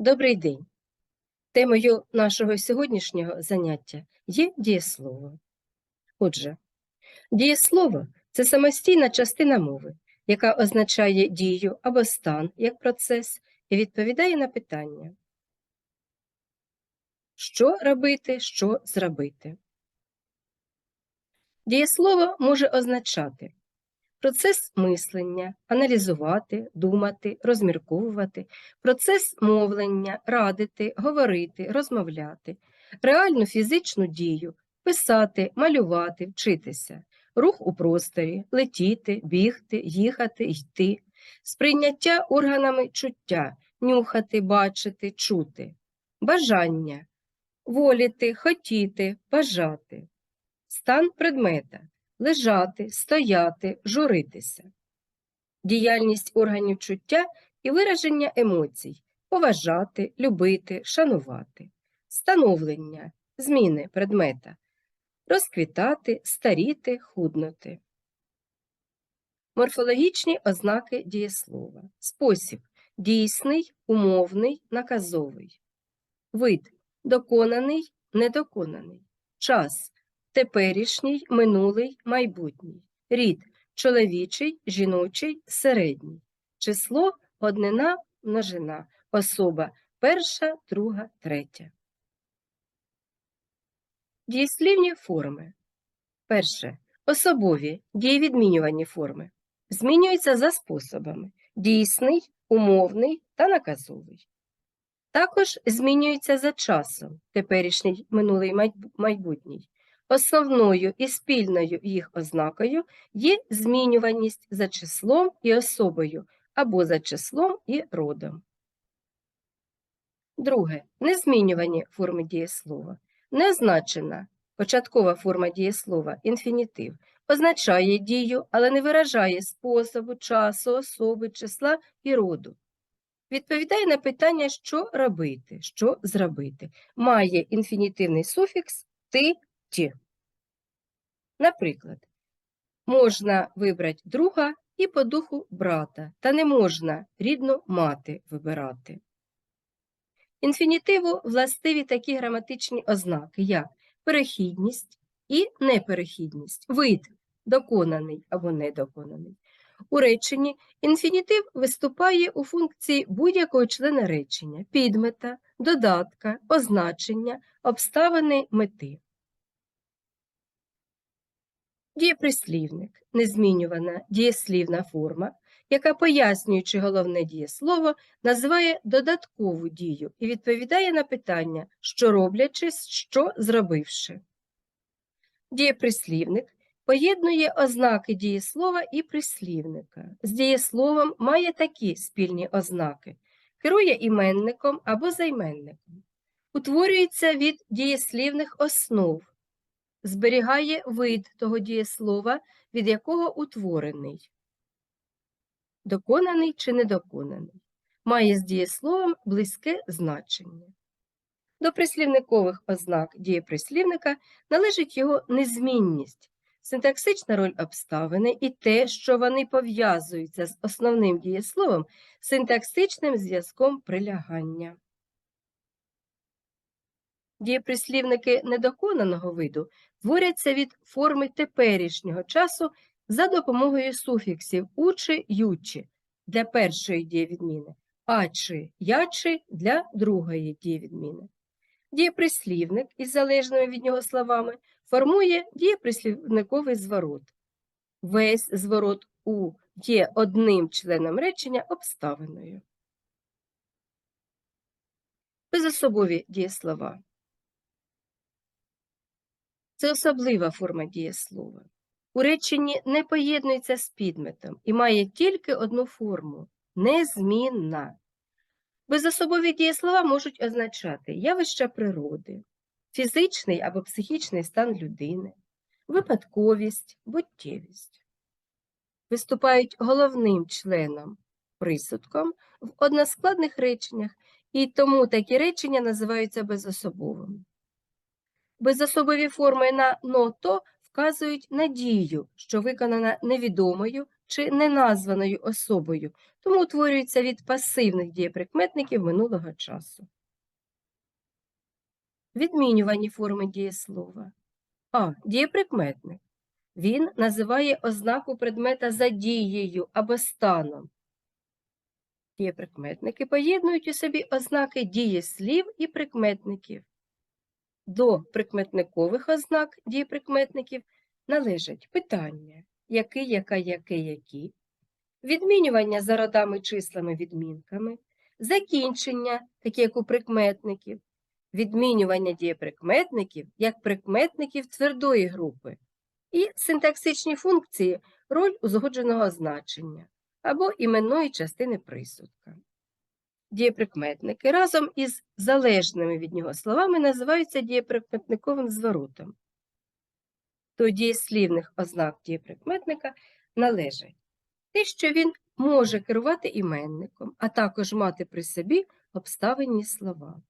Добрий день. Темою нашого сьогоднішнього заняття є дієслово. Отже, дієслово це самостійна частина мови, яка означає дію або стан як процес і відповідає на питання. Що робити, що зробити? Дієслово може означати процес мислення, аналізувати, думати, розмірковувати, процес мовлення, радити, говорити, розмовляти, реальну фізичну дію, писати, малювати, вчитися, рух у просторі, летіти, бігти, їхати, йти, сприйняття органами чуття, нюхати, бачити, чути, бажання, воліти, хотіти, бажати, стан предмета лежати, стояти, журитися, діяльність органів чуття і вираження емоцій, поважати, любити, шанувати, становлення, зміни предмета, розквітати, старіти, худнути. Морфологічні ознаки дієслова. Спосіб дійсний, умовний, наказовий. Вид доконаний, недоконаний. Час теперішній, минулий, майбутній, рід чоловічий, жіночий, середній, число однина, множина, особа перша, друга, третя. Дієслівні форми. Перше. Особові дієвідмінювані форми. Змінюються за способами дійсний, умовний та наказовий. Також змінюються за часом теперішній, минулий майбутній. Основною і спільною їх ознакою є змінюваність за числом і особою або за числом і родом. Друге. Незмінювані форми дієслова. Неозначена початкова форма дієслова інфінітив означає дію, але не виражає способу, часу, особи, числа і роду. Відповідає на питання, що робити, що зробити. Має інфінітивний суфікс ти ті. Наприклад, можна вибрати друга і по духу брата, та не можна рідну мати вибирати. Інфінітиву властиві такі граматичні ознаки, як перехідність і неперехідність, вид доконаний або недоконаний. У реченні інфінітив виступає у функції будь-якого члена речення, підмета, додатка, означення, обставини мети. Дієприслівник незмінювана дієслівна форма, яка, пояснюючи головне дієслово, називає додаткову дію і відповідає на питання, що роблячи, що зробивши. Дієприслівник поєднує ознаки дієслова і прислівника. З дієсловом має такі спільні ознаки: керує іменником або займенником, утворюється від дієслівних основ зберігає вид того дієслова, від якого утворений, доконаний чи недоконаний, має з дієсловом близьке значення. До прислівникових ознак дієприслівника належить його незмінність, синтаксична роль обставини і те, що вони пов'язуються з основним дієсловом синтаксичним зв'язком прилягання. Дієприслівники недоконаного виду творяться від форми теперішнього часу за допомогою суфіксів учи ючи для першої дієвідміни, ачи ячи для другої дієвідміни. Дієприслівник із залежними від нього словами формує дієприслівниковий зворот. Весь зворот у є одним членом речення обставиною. Безособові дієслова. Це особлива форма дієслова. У реченні не поєднується з підметом і має тільки одну форму незмінна. Безособові дієслова можуть означати явища природи, фізичний або психічний стан людини, випадковість, буттєвість. Виступають головним членом присудком в односкладних реченнях, і тому такі речення називаються безособовими. Безособові форми на ното вказують на дію, що виконана невідомою чи неназваною особою, тому утворюється від пасивних дієприкметників минулого часу. Відмінювані форми дієслова. А. Дієприкметник. Він називає ознаку предмета за дією або станом. Дієприкметники поєднують у собі ознаки дієслів і прикметників. До прикметникових ознак дієприкметників належать питання який, яка, яке, які, відмінювання за родами числами відмінками, закінчення, такі як у прикметників, відмінювання дієприкметників як прикметників твердої групи і синтаксичні функції роль узгодженого значення або іменної частини присудка. Дієприкметники разом із залежними від нього словами називаються дієприкметниковим зворотом. До дієслівних ознак дієприкметника належать те, що він може керувати іменником, а також мати при собі обставинні слова.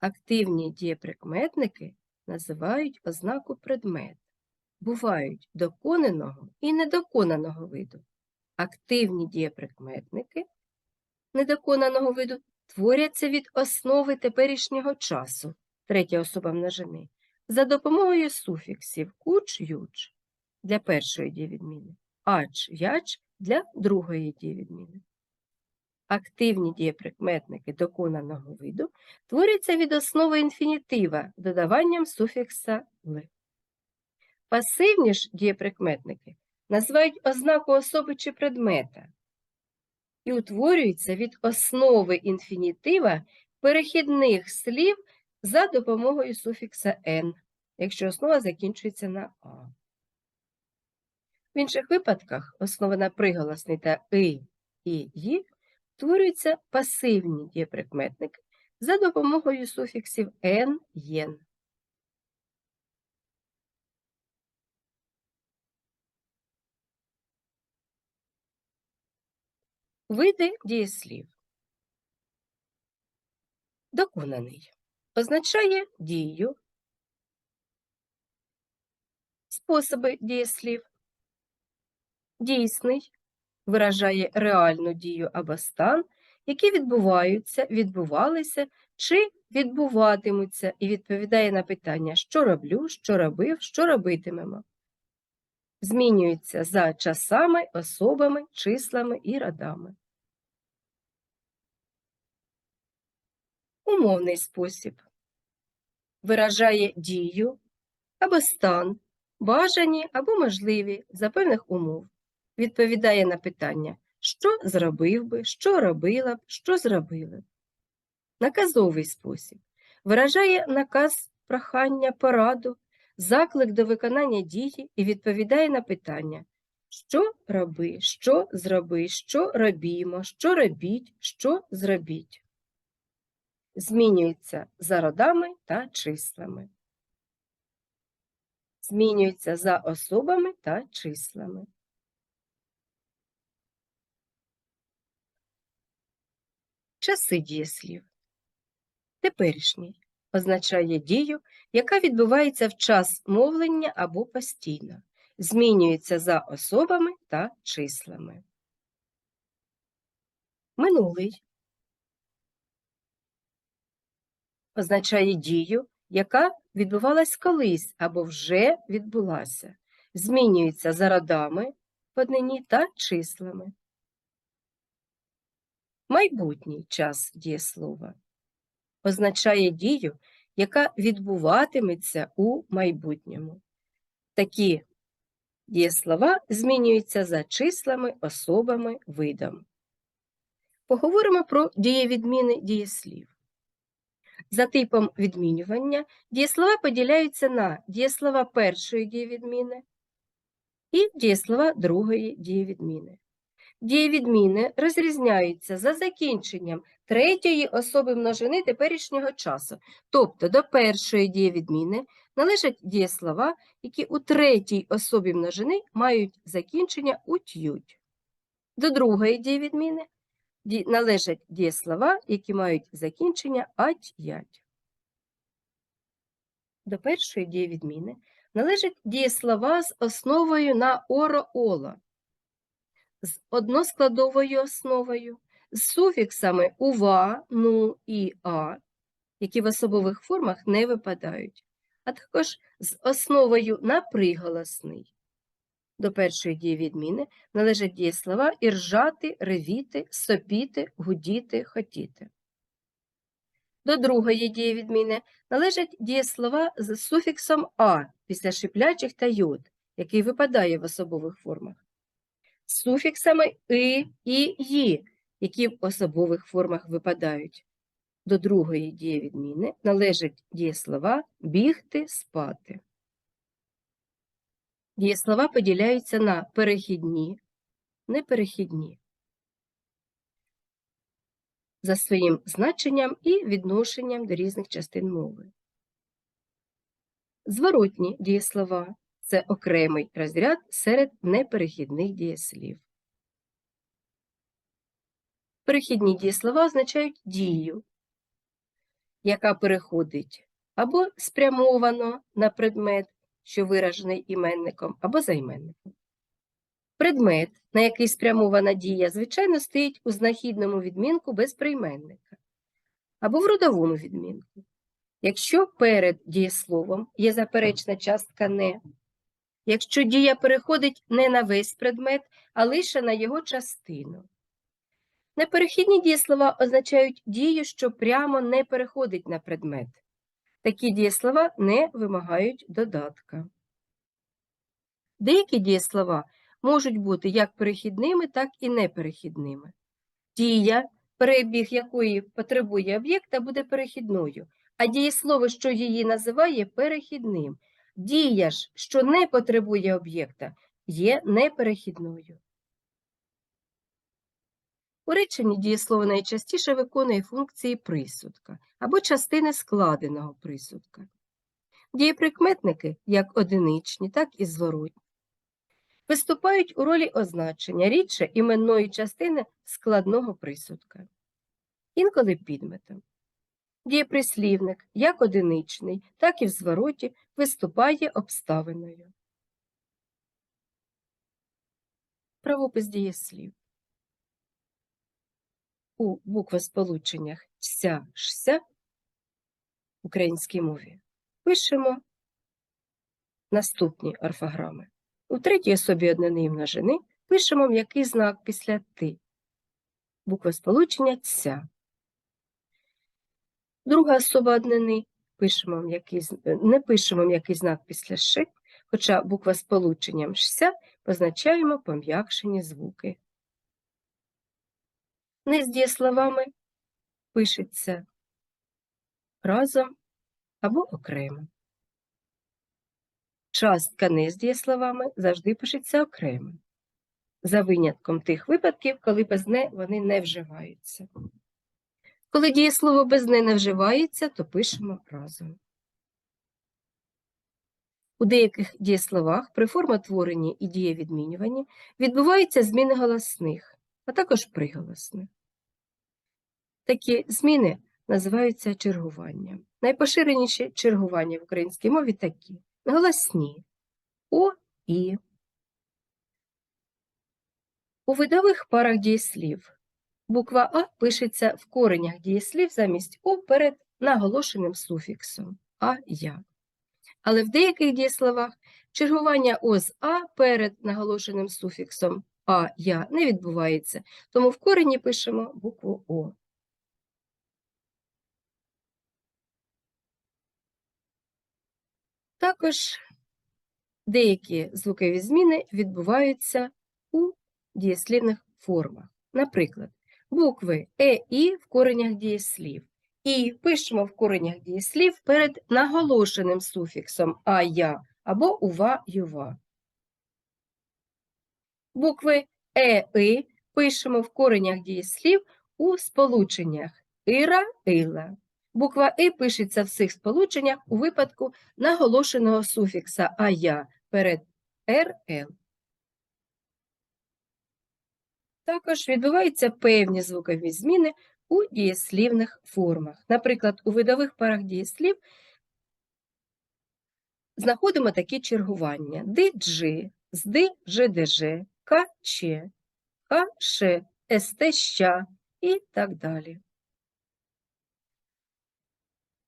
Активні дієприкметники називають ознаку предмет, бувають доконаного і недоконаного виду. Активні дієприкметники недоконаного виду творяться від основи теперішнього часу, третя особа множини, за допомогою суфіксів куч юч для першої дієвідміни, ач яч для другої дієвідміни. Активні дієприкметники доконаного виду творяться від основи інфінітива додаванням суфікса «ли». Пасивні ж дієприкметники називають ознаку особи чи предмета і утворюються від основи інфінітива перехідних слів за допомогою суфікса «н», якщо основа закінчується на «а». В інших випадках основа на приголосний та «и» і «ї утворюються пасивні дієприкметники за допомогою суфіксів «н», «єн». Види дієслів. Доконаний означає дію, способи дієслів. Дійсний виражає реальну дію або стан, які відбуваються, відбувалися чи відбуватимуться, і відповідає на питання, що роблю, що робив, що робитимемо. Змінюється за часами, особами, числами і родами. Умовний спосіб виражає дію або стан, бажані або можливі за певних умов. Відповідає на питання, що зробив би, що робила б, що зробили. Наказовий спосіб виражає наказ прохання, пораду, заклик до виконання дії і відповідає на питання, що роби, що зроби, що робімо, що робіть, що зробіть. Змінюється за родами та числами. Змінюється за особами та числами. Часи дієслів. Теперішній означає дію, яка відбувається в час мовлення або постійно, змінюється за особами та числами. Минулий означає дію, яка відбувалась колись або вже відбулася, змінюється за родами в однині та числами. Майбутній час дієслова означає дію, яка відбуватиметься у майбутньому. Такі дієслова змінюються за числами, особами, видом. Поговоримо про дієвідміни дієслів. За типом відмінювання дієслова поділяються на дієслова першої дієвідміни і дієслова другої дієвідміни. Дієвідміни розрізняються за закінченням третьої особи множини теперішнього часу, тобто до першої дієвідміни належать дієслова, які у третій особі множини мають закінчення «уть-ють». До другої дієвідміни належать дієслова, які мають закінчення ать-ять. До першої дієвідміни належать дієслова з основою на оро-оло, з односкладовою основою, з суфіксами ува, ну і а, які в особових формах не випадають, а також з основою на приголосний. До першої дієвідміни належать дієслова іржати, ревіти, сопіти, гудіти, хотіти. До другої дієвідміни належать дієслова з суфіксом а після шиплячих та йод, який випадає в особових формах, з суфіксами и і ї, які в особових формах випадають. До другої дієвідміни належать дієслова бігти, спати. Дієслова поділяються на перехідні, неперехідні за своїм значенням і відношенням до різних частин мови. Зворотні дієслова це окремий розряд серед неперехідних дієслів. Перехідні дієслова означають дію, яка переходить або спрямовано на предмет, що виражений іменником, або займенником. Предмет, на який спрямована дія, звичайно, стоїть у знахідному відмінку без прийменника або в родовому відмінку. Якщо перед дієсловом є заперечна частка не, якщо дія переходить не на весь предмет, а лише на його частину. Неперехідні дієслова означають дію, що прямо не переходить на предмет. Такі дієслова не вимагають додатка. Деякі дієслова можуть бути як перехідними, так і неперехідними. Дія, перебіг якої потребує об'єкта, буде перехідною, а дієслово, що її називає, перехідним. Дія ж, що не потребує об'єкта, є неперехідною. У реченні дієслово найчастіше виконує функції присудка або частини складеного присудка. Дієприкметники, як одиничні, так і зворотні, виступають у ролі означення рідше іменної частини складного присудка, інколи підметом. Дієприслівник, як одиничний, так і в звороті, виступає обставиною. Правопис дієслів. У буквосполученнях ся, шся в українській мові пишемо наступні орфограми. У третій особі однини множини пишемо м'який знак після ти. Буква сполучення ця. Друга особа однини пишемо м'який, е, не пишемо м'який знак після ши, хоча буква сполученням шся позначаємо пом'якшені звуки. Не з дієсловами пишеться разом або окремо. Частка не з дієсловами завжди пишеться окремо, за винятком тих випадків, коли без «не» вони не вживаються. Коли дієслово без «не» не вживається, то пишемо разом. У деяких дієсловах при формотворенні і дієвідмінюванні відбуваються зміни голосних, а також приголосних. Такі зміни називаються чергуванням. Найпоширеніші чергування в українській мові такі голосні О, І. У видових парах дієслів буква А пишеться в коренях дієслів замість О перед наголошеним суфіксом а я. Але в деяких дієсловах чергування О з А перед наголошеним суфіксом а я не відбувається, тому в корені пишемо букву О. Також деякі звукові зміни відбуваються у дієслівних формах. Наприклад, букви Е, І в коренях дієслів. І пишемо в коренях дієслів перед наголошеним суфіксом а я або ува юва. Букви Е, И пишемо в коренях дієслів у сполученнях ира, ила. Буква И пишеться в цих сполученнях у випадку наголошеного суфікса ая перед РЛ. Також відбуваються певні звукові зміни у дієслівних формах. Наприклад, у видових парах дієслів знаходимо такі чергування. ДЖ, ЗД, ЖДЖ, КЧ, ХШ, СТ, ща і так далі.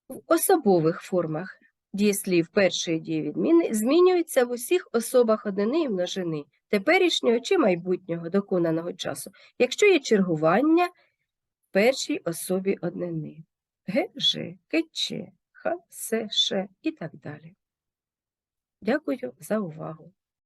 В особових формах дієслів першої дієвідміни змінюються в усіх особах однини і множини теперішнього чи майбутнього доконаного часу, якщо є чергування в першій особі однини. ГЖ, КЧ, ХСШ і так далі. Дякую за увагу.